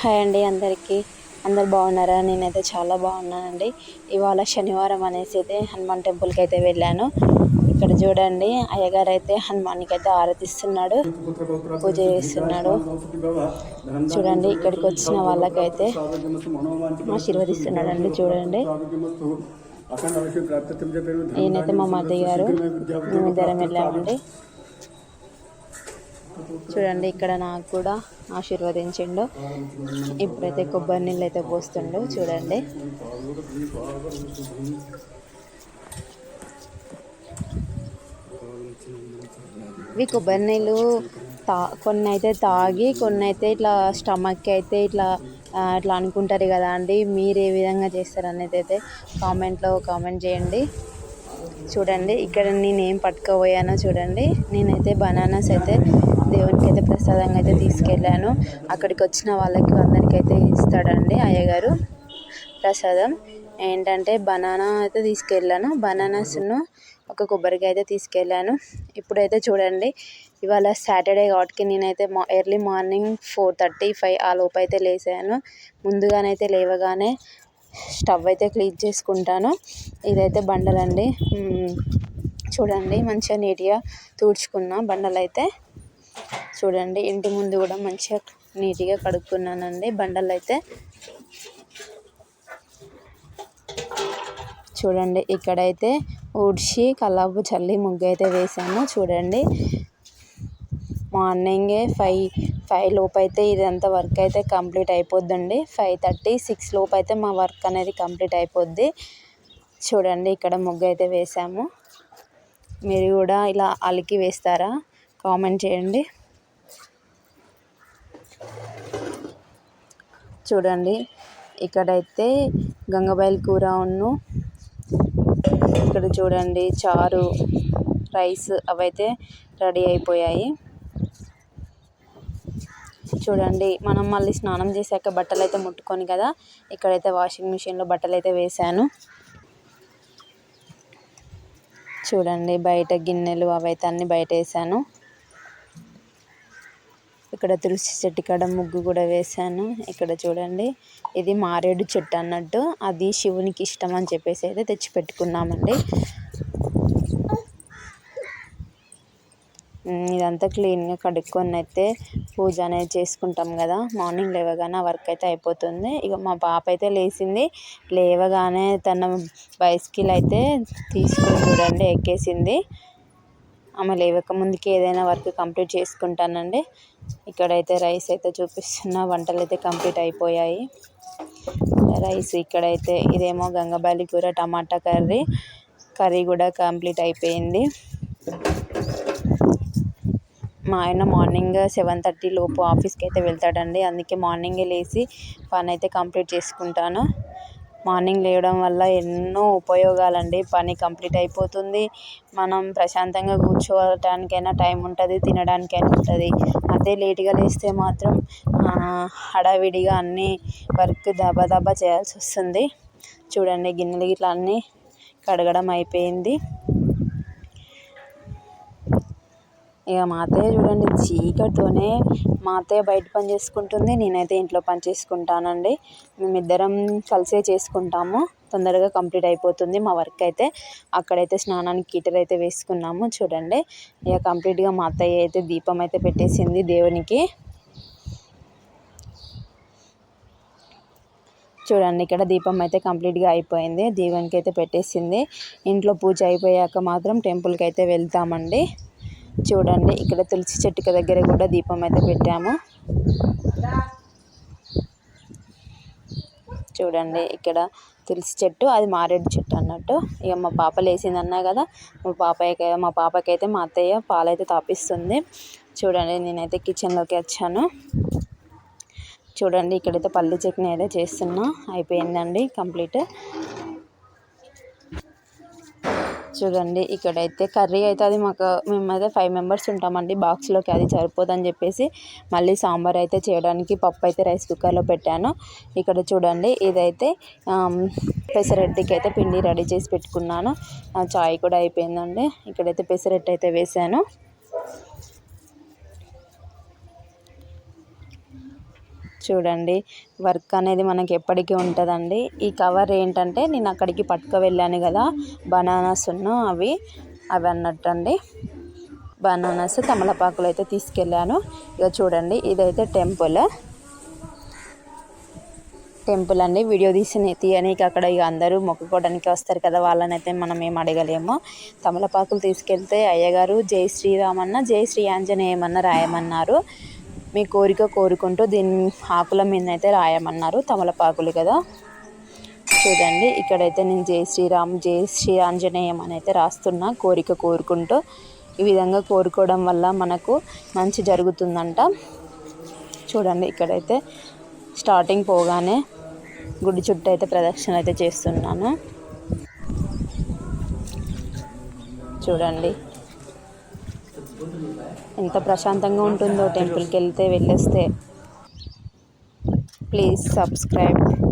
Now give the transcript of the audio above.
Hi అండి అందరికీ. అందరు బాగున్నారా? నేనైతే చాలా బాగున్నానండి. ఇవాళ శనివారం అనేసి అయితే హనుమాన్ టెంపుల్కి అయితే వెళ్ళాను. ఇక్కడ చూడండి అయ్యగారు అయితే హనుమాన్కి అయితే ఆరతిస్తున్నాడు పూజ చేస్తున్నాడు. చూడండి ఇక్కడికి వచ్చిన వాళ్ళకైతే ఆశీర్వదిస్తున్నాడు అండి చూడండి. ఈయనైతే మా మధ్య గారు మేమిద్దరం వెళ్ళామండి. చూడండి ఇక్కడ నాకు కూడా ఆశీర్వదించిండు. ఇప్పుడైతే కొబ్బరి నీళ్ళు అయితే పోస్తుండు చూడండి. ఇవి కొబ్బరి నీళ్ళు తా కొన్ని అయితే తాగి కొన్ని అయితే ఇట్లా స్టమక్ అయితే ఇట్లా అట్లా ఇట్లా అనుకుంటారు కదా అండి మీరు ఏ విధంగా చేస్తారు అనేది అయితే కామెంట్లో కామెంట్ చేయండి. చూడండి ఇక్కడ నేను ఏం పట్టుకోబోయానో చూడండి. నేనైతే బనానాస్ అయితే దేవునికి అయితే ప్రసాదంగా అయితే తీసుకెళ్ళాను. అక్కడికి వచ్చిన వాళ్ళకి అందరికైతే ఇస్తాడండి అయ్యగారు ప్రసాదం. ఏంటంటే బనానా అయితే తీసుకెళ్ళాను. బనానాస్ను ఒక కొబ్బరికాయ అయితే తీసుకెళ్ళాను. ఇప్పుడైతే చూడండి ఇవాళ సాటర్డే కాబట్టి నేనైతే మా early morning four thirty five ఆ లోపు అయితే లేసాను ముందుగానైతే లేవగానే స్టవ్ అయితే క్లీన్ చేసుకుంటాను. ఇదైతే బండలండి. చూడండి మంచిగా నీట్గా తుడుచుకున్న బండలైతే. చూడండి ఇంటి ముందు కూడా మంచిగా నీట్గా కడుక్కున్నానండి బండలు అయితే చూడండి ఇక్కడైతే ఊడ్చి కల్లాపు చల్లి ముగ్గు అయితే వేసాను చూడండి మార్నింగే ఫైవ్ ఫైవ్ లోపు అయితే ఇదంతా వర్క్ అయితే కంప్లీట్ అయిపోద్దండి. ఫైవ్ థర్టీ సిక్స్ లోపు అయితే మా వర్క్ అనేది కంప్లీట్ అయిపోద్ది. చూడండి ఇక్కడ ముగ్గు అయితే వేసాము. మీరు కూడా ఇలా అలికి వేస్తారా? కామెంట్ చేయండి. చూడండి ఇక్కడైతే గంగబాయిల కూర ఉన్ను. ఇక్కడ చూడండి చారు రైస్ అవైతే రెడీ అయిపోయాయి. చూడండి మనం మళ్ళీ స్నానం చేశాక బట్టలు అయితే ముట్టుకొని కదా ఇక్కడైతే వాషింగ్ మిషన్లో బట్టలు అయితే వేసాను చూడండి బయట గిన్నెలు అవైతే అన్ని బయట వేసాను ఇక్కడ తులసి చెట్టు కాడ ముగ్గు కూడా వేసాను ఇక్కడ చూడండి ఇది మారేడు చెట్టు అన్నట్టు అది శివునికి ఇష్టం అని చెప్పేసి అయితే తెచ్చి పెట్టుకున్నామండి ఇదంతా క్లీన్గా కడుక్కొని అయితే పూజ అనేది చేసుకుంటాం కదా. మార్నింగ్ లేవగానే ఆ వర్క్ అయితే అయిపోతుంది. ఇక మా పాప అయితే లేచింది. లేవగానే తన బైసికిల్ అయితే తీసుకొని చూడండి ఎక్కేసింది. ఆమె లేవక ముందుకి ఏదైనా వర్క్ కంప్లీట్ చేసుకుంటానండి. ఇక్కడైతే రైస్ అయితే చూపిస్తున్న. వంటలు అయితే కంప్లీట్ అయిపోయాయి. రైస్ ఇక్కడైతే ఇదేమో గంగబాలి కూర టమాటా కర్రీ. కర్రీ కూడా కంప్లీట్ అయిపోయింది. మా ఆయన మార్నింగ్ సెవెన్ థర్టీ లోపు ఆఫీస్కి అయితే వెళ్తాడండి. అందుకే మార్నింగే లేచి పని అయితే కంప్లీట్ చేసుకుంటాను. మార్నింగ్ లేవడం వల్ల ఎన్నో ఉపయోగాలండి. పని కంప్లీట్ అయిపోతుంది. మనం ప్రశాంతంగా కూర్చోవటానికైనా టైం ఉంటుంది తినడానికైనా ఉంటుంది. అదే లేట్గా లేస్తే మాత్రం హడావిడిగా అన్నీ వర్క్ దబా దబా చేయాల్సి వస్తుంది. చూడండి గిన్నెలు గిట్లా అన్నీ కడగడం అయిపోయింది. ఇక మా అత్తయ్య చూడండి చీకటితోనే మా అత్తయ్య బయట పని చేసుకుంటుంది నేనైతే ఇంట్లో పని చేసుకుంటానండి. మేమిద్దరం కలిసే చేసుకుంటాము తొందరగా కంప్లీట్ అయిపోతుంది మా వర్క్ అయితే. అక్కడైతే స్నానానికి కీటర్ అయితే వేసుకున్నాము చూడండి. ఇక కంప్లీట్గా మా అత్తయ్య అయితే దీపం అయితే పెట్టేసింది దేవునికి. చూడండి ఇక్కడ దీపం అయితే కంప్లీట్గా అయిపోయింది దేవునికి అయితే పెట్టేసింది. ఇంట్లో పూజ అయిపోయాక మాత్రం టెంపుల్కి అయితే వెళ్తామండి. చూడండి ఇక్కడ తులసి చెట్టుకి దగ్గర కూడా దీపం అయితే పెట్టాము. చూడండి ఇక్కడ తులసి చెట్టు అది మారేడు చెట్టు అన్నట్టు. ఇక మా పాప లేచింది అన్నా కదా మా పాపకి మా పాపకైతే మా అత్తయ్య పాలైతే తాపిస్తుంది. చూడండి నేనైతే కిచెన్లోకి వచ్చాను. చూడండి ఇక్కడైతే పల్లి చట్నీ అయితే చేస్తున్నా. అయిపోయిందండి కంప్లీట్. చూడండి ఇక్కడైతే కర్రీ అయితే అది మాకు మేమైతే ఫైవ్ మెంబర్స్ ఉంటామండి బాక్స్లోకి అది సరిపోదని చెప్పేసి మళ్ళీ సాంబార్ అయితే చేయడానికి పప్పు అయితే రైస్ కుక్కర్లో పెట్టాను. ఇక్కడ చూడండి ఇదైతే ఆమ్, అయితే పిండి రెడీ చేసి పెట్టుకున్నాను. చాయ్ కూడా అయిపోయిందండి. ఇక్కడైతే పెసరెట్టు అయితే వేసాను. చూడండి వర్క్ అనేది మనకి ఎప్పటికీ ఉంటుందండి. ఈ కవర్ ఏంటంటే నేను అక్కడికి పట్టుకు వెళ్ళాను కదా బనానాస్ ఉన్ను అవి అవి అన్నట్టు అండి బనానాస్ తమలపాకులు అయితే తీసుకెళ్ళాను. ఇక చూడండి ఇదైతే టెంపుల్. టెంపుల్ అండి వీడియో తీసి తీయనీకి అక్కడ ఇక అందరూ మొక్కుకోవడానికి వస్తారు కదా వాళ్ళని అయితే మనం ఏం అడగలేము. తమలపాకులు తీసుకెళ్తే అయ్యగారు జై శ్రీరామన్న అన్న జై శ్రీ ఆంజనేయమన్న రాయమన్నారు. మీ కోరిక కోరుకుంటూ దీని ఆకుల మీద అయితే రాయమన్నారు. తమలపాకులు కదా. చూడండి ఇక్కడైతే నేను జై శ్రీరామ్ జై శ్రీ ఆంజనేయం అని అయితే రాస్తున్నా కోరిక కోరుకుంటూ. ఈ విధంగా కోరుకోవడం వల్ల మనకు మంచి జరుగుతుందంట. చూడండి ఇక్కడైతే స్టార్టింగ్ పోగానే గుడి చుట్టూ అయితే ప్రదక్షిణ అయితే చేస్తున్నాను. చూడండి ఎంత ప్రశాంతంగా ఉంటుందో టెంపుల్కి వెళ్తే వెళ్ళేస్తే. Please subscribe.